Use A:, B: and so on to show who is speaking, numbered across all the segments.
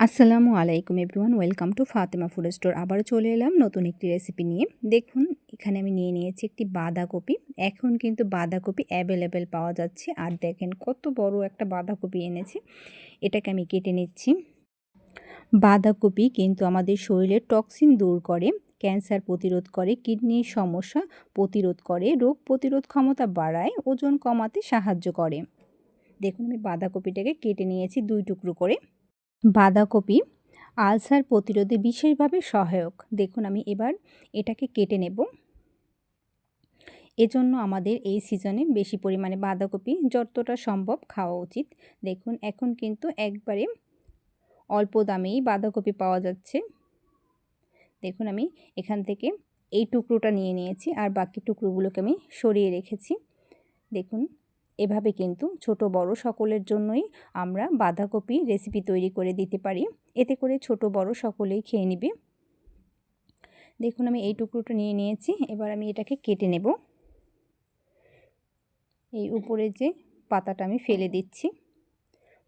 A: আসসালামু আলাইকুম everyone, welcome to Fatema food store. আবারও চলে এলাম নতুন একটি রেসিপি নিয়ে। দেখুন, এখানে আমি নিয়ে নিয়েছি একটি বাঁধাকপি। এখন কিন্তু বাঁধাকপি অ্যাভেলেবেল পাওয়া যাচ্ছে। আর দেখেন, কত বড় একটা বাঁধাকপি এনেছি। এটাকে আমি কেটে নিচ্ছি। বাঁধাকপি কিন্তু আমাদের শরীরের টক্সিন দূর করে, ক্যান্সার প্রতিরোধ করে, কিডনির সমস্যা প্রতিরোধ করে, রোগ প্রতিরোধ ক্ষমতা বাড়ায়, ওজন কমাতে সাহায্য করে। দেখুন, আমি বাঁধাকপিটাকে কেটে নিয়েছি দুই টুকরো করে। বাঁধাকপি, আলসার প্রতিরোধে বিশেষভাবে সহায়ক। দেখুন, আমি এবার এটাকে কেটে নেব। এজন্য আমাদের এই সিজনে বেশি পরিমাণে বাঁধাকপি যতটা সম্ভব খাওয়া উচিত। দেখুন, এখন কিন্তু একবারে অল্প দামেই বাঁধাকপি পাওয়া যাচ্ছে। দেখুন, আমি এখান থেকে এই টুকরোটা নিয়ে নিয়েছি আর বাকি টুকরোগুলোকে আমি সরিয়ে রেখেছি। দেখুন এভাবে কিন্তু ছোট বড় সকলের জন্যই আমরা বাঁধাকপি রেসিপি তৈরি করে দিতে পারি। এতে করে ছোট বড় সকলেই খেয়ে নেবে। দেখুন, আমি এই টুকরোটা নিয়ে নিয়েছি। এবার আমি এটাকে কেটে নেব। এই উপরে যে পাতাটা আমি ফেলে দিচ্ছি,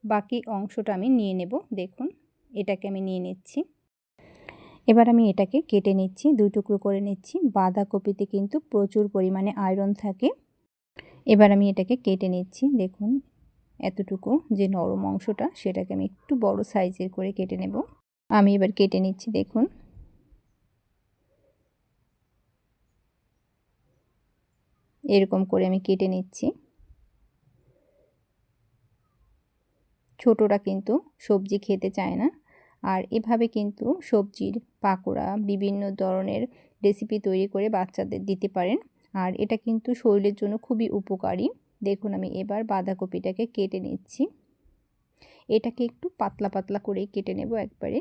A: বাকি অংশটা আমি নিয়ে নেব। দেখুন, এটাকে আমি নিয়ে নিচ্ছি। এবার আমি এটাকে কেটে নিচ্ছি, দুই টুকরো করে নিচ্ছি। বাঁধাকপিতে কিন্তু প্রচুর পরিমাণে আয়রন থাকে। এবার আমি এটাকে কেটে নিচ্ছি। দেখুন, এতটুকু যে নরম অংশটা, সেটাকে আমি একটু বড় সাইজের করে কেটে নেব। আমি এবার কেটে নিচ্ছি, দেখুন। এরকম করে আমি কেটে নিচ্ছি। ছোটরা কিন্তু সবজি খেতে চায় না। আর এভাবে কিন্তু সবজির পাকোড়া, বিভিন্ন ধরনের রেসিপি তৈরি করে বাচ্চাদের দিতে পারেন। আর এটা কিন্তু শরীরের জন্য খুবই উপকারী। দেখুন আমি এবার বাঁধাকপিটাকে কেটে নিচ্ছি। এটাকে একটু পাতলা পাতলা করে কেটে নেব একবারে।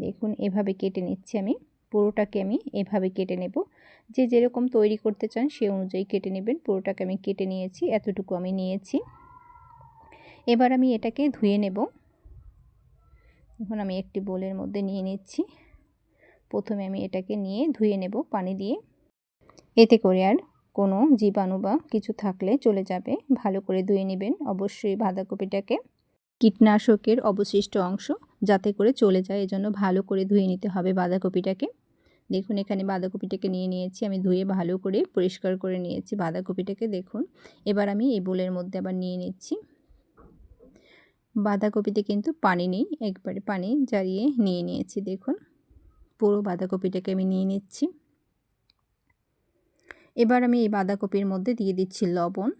A: দেখুন এভাবে কেটে নিচ্ছি আমি। পুরোটাকে আমি এভাবে কেটে নেব। যে যেরকম তৈরি করতে চান সে অনুযায়ী কেটে নেবেন। পুরোটাকে আমি কেটে নিয়েছি, এতটুকু আমি নিয়েছি। এবার আমি এটাকে ধুয়ে নেব। এখন আমি একটি বোলের মধ্যে নিয়ে নিচ্ছি। প্রথমে আমি এটাকে নিয়ে ধুয়ে নেব পানি দিয়ে। এতে করে আর কোনো জীবাণু বা কিছু থাকলে চলে যাবে। ভালো করে ধুয়ে নেবেন। অবশ্যই বাঁধাকপিটাকে কীটনাশকের অবশিষ্ট অংশ যাতে করে চলে যায়। এজন্য ভালো করে ধুয়ে নিতে হবে বাঁধাকপিটাকে। দেখুন, এখানে বাঁধাকপিটাকে নিয়ে নিয়েছি। আমি ধুয়ে ভালো করে পরিষ্কার করে নিয়েছি বাঁধাকপিটাকে। দেখুন, এবার আমি এই বোলের মধ্যে আবার নিয়ে নিচ্ছি। বাঁধাকপিতে কিন্তু পানি নেই। একবারে পানি জারিয়ে নিয়ে নিয়েছি। দেখুন, পুরো বাঁধাকপিটাকে আমি নিয়ে নিচ্ছি। এবার আমি এই বাঁধাকপির মধ্যে দিয়ে দিচ্ছি লবণ।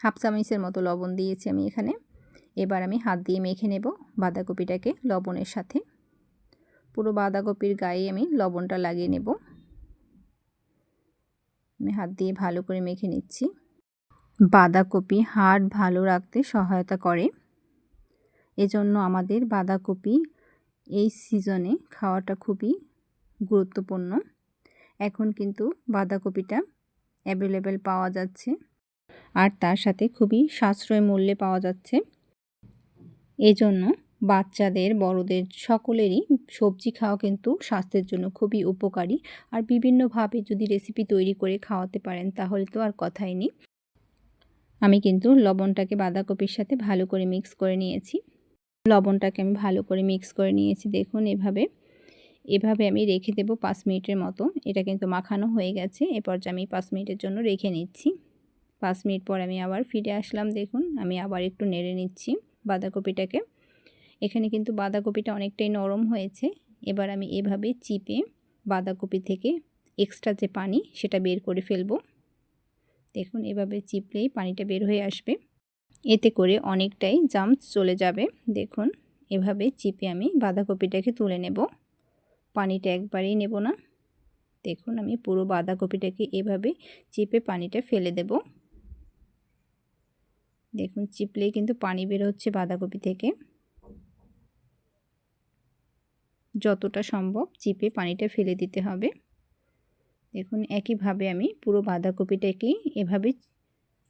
A: হাফ চামচের মতো লবণ দিয়েছি আমি এখানে। এবার আমি হাত দিয়ে মেখে নেব বাঁধাকপিটাকে লবণের সাথে। পুরো বাঁধাকপির গায়ে আমি লবণটা লাগিয়ে নেব। আমি হাত দিয়ে ভালো করে মেখে নিচ্ছি। বাঁধাকপি হাড় ভালো রাখতে সহায়তা করে। এজন্য আমাদের বাঁধাকপি এই সিজনে খাওয়াটা খুবই গুরুত্বপূর্ণ। এখন কিন্তু বাঁধাকপিটা অ্যাভেলেবেল পাওয়া যাচ্ছে। আর তার সাথে খুবই সাশ্রয় মূল্যে পাওয়া যাচ্ছে। এজন্য বাচ্চাদের, বড়দের সকলেরই সবজি খাওয়া কিন্তু স্বাস্থ্যের জন্য খুবই উপকারী। আর বিভিন্নভাবে যদি রেসিপি তৈরি করে খাওয়াতে পারেন, তাহলে তো আর কথাই নেই। আমি কিন্তু লবণটাকে বাঁধাকপির সাথে ভালো করে মিক্স করে নিয়েছি। লবণটাকে আমি ভালো করে মিক্স করে নিয়েছি, দেখুন এভাবে। এভাবে আমি রেখে দেব পাঁচ মিনিটের মতো। এটা কিন্তু মাখানো হয়ে গেছে। এরপর আমি পাঁচ মিনিটের জন্য রেখে নিচ্ছি। পাঁচ মিনিট পর আমি আবার ফিরে আসলাম, দেখুন। আমি আবার একটু নেড়ে নিচ্ছি বাঁধাকপিটাকে। এখানে কিন্তু বাঁধাকপিটা অনেকটাই নরম হয়েছে। এবার আমি এভাবে চিপে বাঁধাকপি থেকে এক্সট্রা যে পানি, সেটা বের করে ফেলব। দেখুন, এভাবে চিপলেই পানিটা বের হয়ে আসবে। এতে করে অনেকটাই জাম্প চলে যাবে। দেখুন, এভাবে চিপে আমি বাঁধাকপিটাকে তুলে নেব। পানিটা একবারেই নেব না। দেখুন, আমি পুরো বাঁধাকপিটাকে এভাবে চিপে পানিটা ফেলে দেব। দেখুন, চিপলেই কিন্তু পানি বের হচ্ছে বাঁধাকপি থেকে। যতটা সম্ভব চিপে পানিটা ফেলে দিতে হবে। দেখুন, একইভাবে আমি পুরো বাঁধাকপিটাকে এভাবে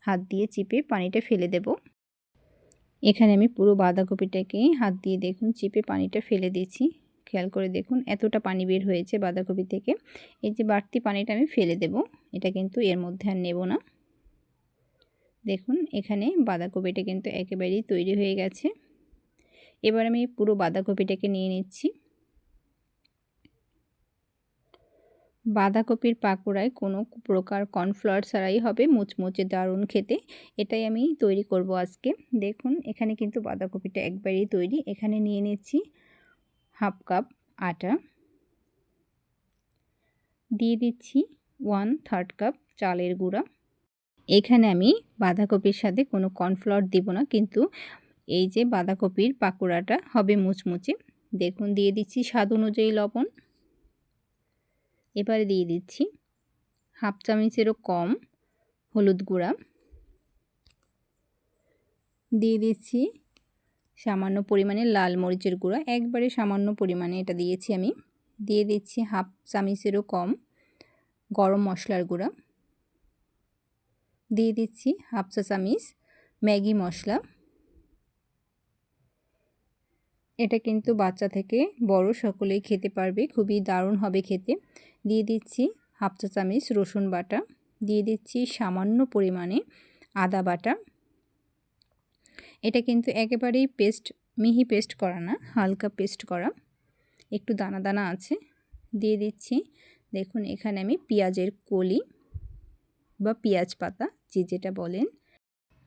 A: হাত দিয়ে চিপে পানিটা ফেলে দেব। এখানে আমি পুরো বাঁধাকপিটাকে হাত দিয়ে দেখুন, চিপে পানিটা ফেলে দিয়েছি। খেয়াল করে দেখুন, এতটা পানি বের হয়েছে বাঁধাকপি থেকে। এই যে বাড়তি পানিটা আমি ফেলে দেব, এটা কিন্তু এর মধ্যে আর নেব না। দেখুন, এখানে বাঁধাকপিটা কিন্তু একেবারেই তৈরি হয়ে গেছে। এবার আমি পুরো বাঁধাকপিটাকে নিয়ে নিচ্ছি। বাঁধাকপির পাকোড়ায় কোনো প্রকার কর্নফ্লাওয়ার ছাড়াই হবে, মুচমুচে দারুণ খেতে। এটাই আমি তৈরি করব আজকে। দেখুন, এখানে কিন্তু বাঁধাকপিটা একবারেই তৈরি। এখানে নিয়ে নিচ্ছি হাফ কাপ আটা। দিয়ে দিচ্ছি ওয়ান থার্ড কাপ চালের গুঁড়া। এখানে আমি বাঁধাকপির সাথে কোনো কর্নফ্লাওয়ার দিব না, কিন্তু এই যে বাঁধাকপির পাকোড়াটা হবে মুচমুচে, দেখুন দিয়ে দিচ্ছি স্বাদ অনুযায়ী লবণ। এবারে দিয়ে দিচ্ছি হাফ চামচেরও কম হলুদ গুঁড়া। দিয়ে দিচ্ছি সামান্য পরিমাণে লাল মরিচের গুঁড়া, একবারে সামান্য পরিমাণে এটা দিয়েছি আমি। দিয়ে দিচ্ছি হাফ চামচেরও কম গরম মশলার গুঁড়া। দিয়ে দিচ্ছি হাফ চা চামিচ ম্যাগি মশলা। এটা কিন্তু বাচ্চা থেকে বড় সকলেই খেতে পারবে, খুবই দারুণ হবে খেতে। দিয়ে দিচ্ছি হাফ চা চামচ রসুন বাটা। দিয়ে দিচ্ছি সামান্য পরিমাণে আদা বাটা। এটা কিন্তু একেবারেই পেস্ট, মিহি পেস্ট করা না, হালকা পেস্ট করা। একটু দানা দানা আছে, দিয়ে দিচ্ছি। দেখুন, এখানে আমি পেঁয়াজের কলি বা পেঁয়াজ পাতা, যে যেটা বলেন।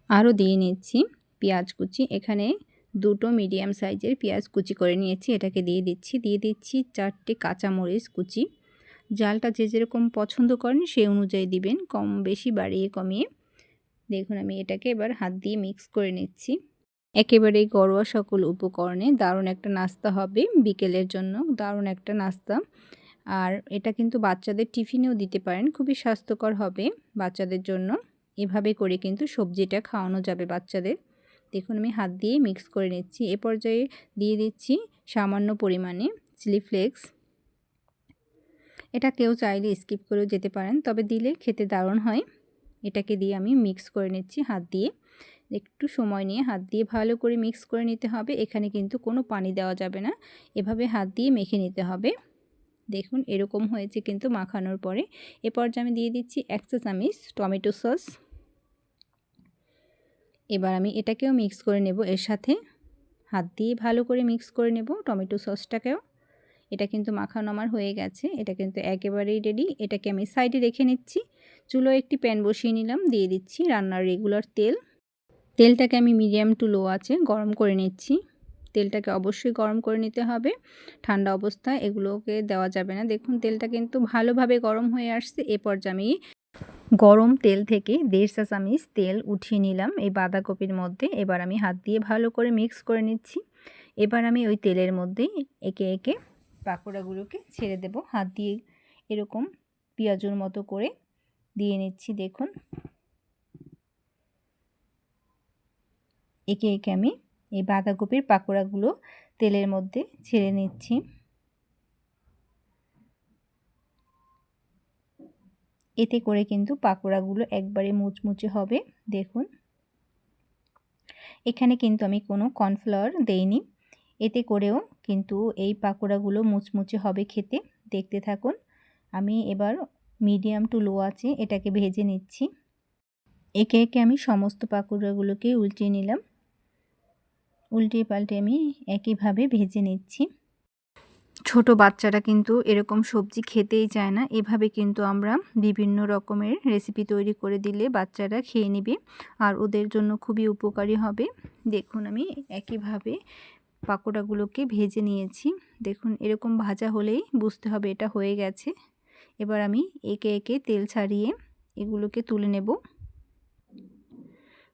A: আরও দিয়ে নিচ্ছি পেঁয়াজ কুচি। এখানে দুটো মিডিয়াম সাইজের পেঁয়াজ কুচি করে নিয়েছি, এটাকে দিয়ে দিচ্ছি। দিয়ে দিচ্ছি চারটে কাঁচামরিচ কুচি। জালটা যে যেরকম পছন্দ করেন, সেই অনুযায়ী দিবেন, কম বেশি বাড়িয়ে কমিয়ে। দেখুন, আমি এটাকে এবার হাত দিয়ে মিক্স করে নিচ্ছি। একেবারেই ঘরোয়া সকল উপকরণে দারুণ একটা নাস্তা হবে বিকেলের জন্য, দারুণ একটা নাস্তা। আর এটা কিন্তু বাচ্চাদের টিফিনেও দিতে পারেন, খুবই স্বাস্থ্যকর হবে বাচ্চাদের জন্য। এভাবে করে কিন্তু সবজিটা খাওয়ানো যাবে বাচ্চাদের। দেখুন, আমি হাত দিয়ে মিক্স করে নিচ্ছি। এ পর্যায়ে দিয়ে দিচ্ছি সামান্য পরিমাণে চিলি ফ্লেক্স এটা কেউ চাইলে স্কিপ করেও যেতে পারেন, তবে দিলে খেতে দারুণ হয়। এটাকে দিয়ে আমি মিক্স করে নিচ্ছি হাত দিয়ে। একটু সময় নিয়ে হাত দিয়ে ভালো করে মিক্স করে নিতে হবে, এখানে কিন্তু কোনো পানি দেওয়া যাবে না। এভাবে হাত দিয়ে মেখে নিতে হবে। দেখুন, এরকম হয়েছে কিন্তু মাখানোর পরে। এ পর্যায়ে আমি দিয়ে দিচ্ছি এক চা চামিচ টমেটো সস। এবার আমি এটাকেও মিক্স করে নেব, এর সাথে। হাত দিয়ে ভালো করে মিক্স করে নেব টমেটো সসটাকেও। এটা কিন্তু মাখানো আমার হয়ে গেছে, এটা কিন্তু একেবারেই রেডি এটাকে আমি সাইডে রেখে নিচ্ছি, চুলো একটি প্যান বসিয়ে নিলাম, দিয়ে দিচ্ছি রান্নার রেগুলার তেল, তেলটাকে আমি মিডিয়াম টু লো আছে, গরম করে নিচ্ছি, তেলটাকে অবশ্যই গরম করে নিতে হবে, ঠান্ডা অবস্থায় এগুলোকে দেওয়া যাবে না, দেখুন তেলটা কিন্তু ভালোভাবে গরম হয়ে আসছে, এ পর্যায়ে আমি গরম তেল থেকে দেড় চা চামিচ তেল উঠিয়ে নিলাম, এই বাঁধাকপির মধ্যে, এবার আমি হাত দিয়ে ভালো করে মিক্স করে নিচ্ছি, এবার আমি ওই তেলের মধ্যে একে একে পাকোড়াগুলোকে ছেড়ে দেব। হাত দিয়ে এরকম পেঁয়াজুর মতো করে দিয়ে নিচ্ছি, দেখুন। একে একে আমি এই বাঁধাকপির পাকোড়াগুলো তেলের মধ্যে ছেড়ে নিচ্ছি। এতে করে কিন্তু পাকোড়াগুলো একবারে মুচমুচে হবে, দেখুন। এখানে কিন্তু আমি কোনো কর্নফ্লাওয়ার দেইনি। এতে করেও কিন্তু এই পাকোড়াগুলো মুচমুচে হবে খেতে। দেখতে থাকুন। আমি এবার মিডিয়াম টু লো আছে এটাকে ভেজে নিচ্ছি। একে একে আমি সমস্ত পাকোড়াগুলোকে উল্টিয়ে নিলাম। উল্টে পাল্টে আমি একইভাবে ভেজে নিচ্ছি। ছোট বাচ্চারা কিন্তু এরকম সবজি খেতেই চায় না। এভাবে কিন্তু আমরা বিভিন্ন রকমের রেসিপি তৈরি করে দিলে বাচ্চারা খেয়ে নেবে। আর ওদের জন্য খুবই উপকারী হবে। দেখুন আমি একইভাবে পাকোড়াগুলোকে ভেজে নিয়েছি। দেখুন, এরকম ভাজা হলেই বুঝতে হবে এটা হয়ে গেছে। এবার আমি একে একে তেল ছাড়িয়ে এগুলোকে তুলে নেব।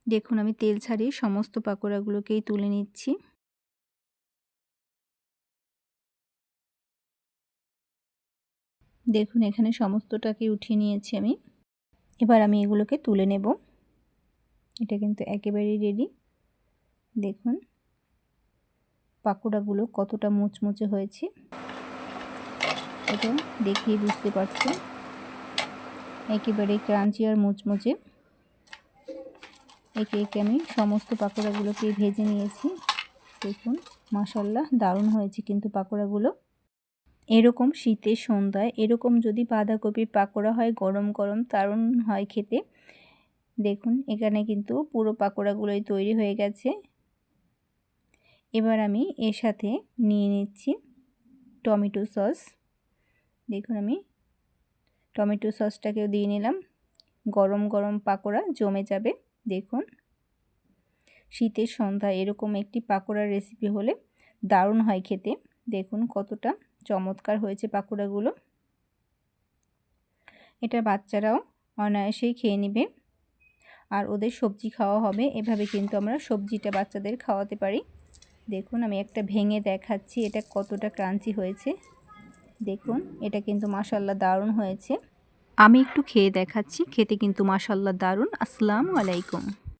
A: দেখুন, আমি তেল ছাড়িয়ে সমস্ত পাকোড়াগুলোকেই তুলে নিচ্ছি। দেখুন, এখানে সমস্তটাকে উঠিয়ে নিয়েছি আমি। এবার আমি এগুলোকে তুলে নেব। এটা কিন্তু একেবারেই রেডি দেখুন। পাকোড়াগুলো কতটা মুচমুচে হয়েছে এটা দেখিয়ে বুঝতে পারছি। একেবারে ক্রাঞ্চি আর মুচমুচে। একে একে আমি সমস্ত পাকোড়াগুলোকে ভেজে নিয়েছি। দেখুন মাসাল্লাহ দারুণ হয়েছে কিন্তু পাকোড়াগুলো। এরকম শীতের সন্ধ্যায়, এরকম যদি বাঁধাকপির পাকোড়া হয়, গরম গরম দারুণ হয় খেতে। দেখুন, এখানে কিন্তু পুরো পাকোড়াগুলোই তৈরি হয়ে গেছে। এবার আমি এর সাথে নিয়ে নিচ্ছি টমেটো সস। দেখুন আমি টমেটো সসটাকেও দিয়ে নিলাম। গরম গরম পাকোড়া জমে যাবে, দেখুন। শীতের সন্ধ্যা এরকম একটি পাকোড়ার রেসিপি হলে দারুণ হয় খেতে। দেখুন কতটা চমৎকার হয়েছে পাকোড়াগুলো। এটা বাচ্চারাও অনায়াসেই খেয়ে নেবে। আর ওদের সবজি খাওয়া হবে, এভাবে কিন্তু আমরা সবজিটা বাচ্চাদের খাওয়াতে পারি। দেখুন, আমি একটা ভেঙে দেখাচ্ছি, এটা কতটা ক্রাঞ্চি হয়েছে। দেখুন, এটা কিন্তু মাসাল্লা দারুণ হয়েছে। আমি একটু খেয়ে দেখাচ্ছি, খেতে কিন্তু মাসাল্লা দারুণ। আসসালামু আলাইকুম।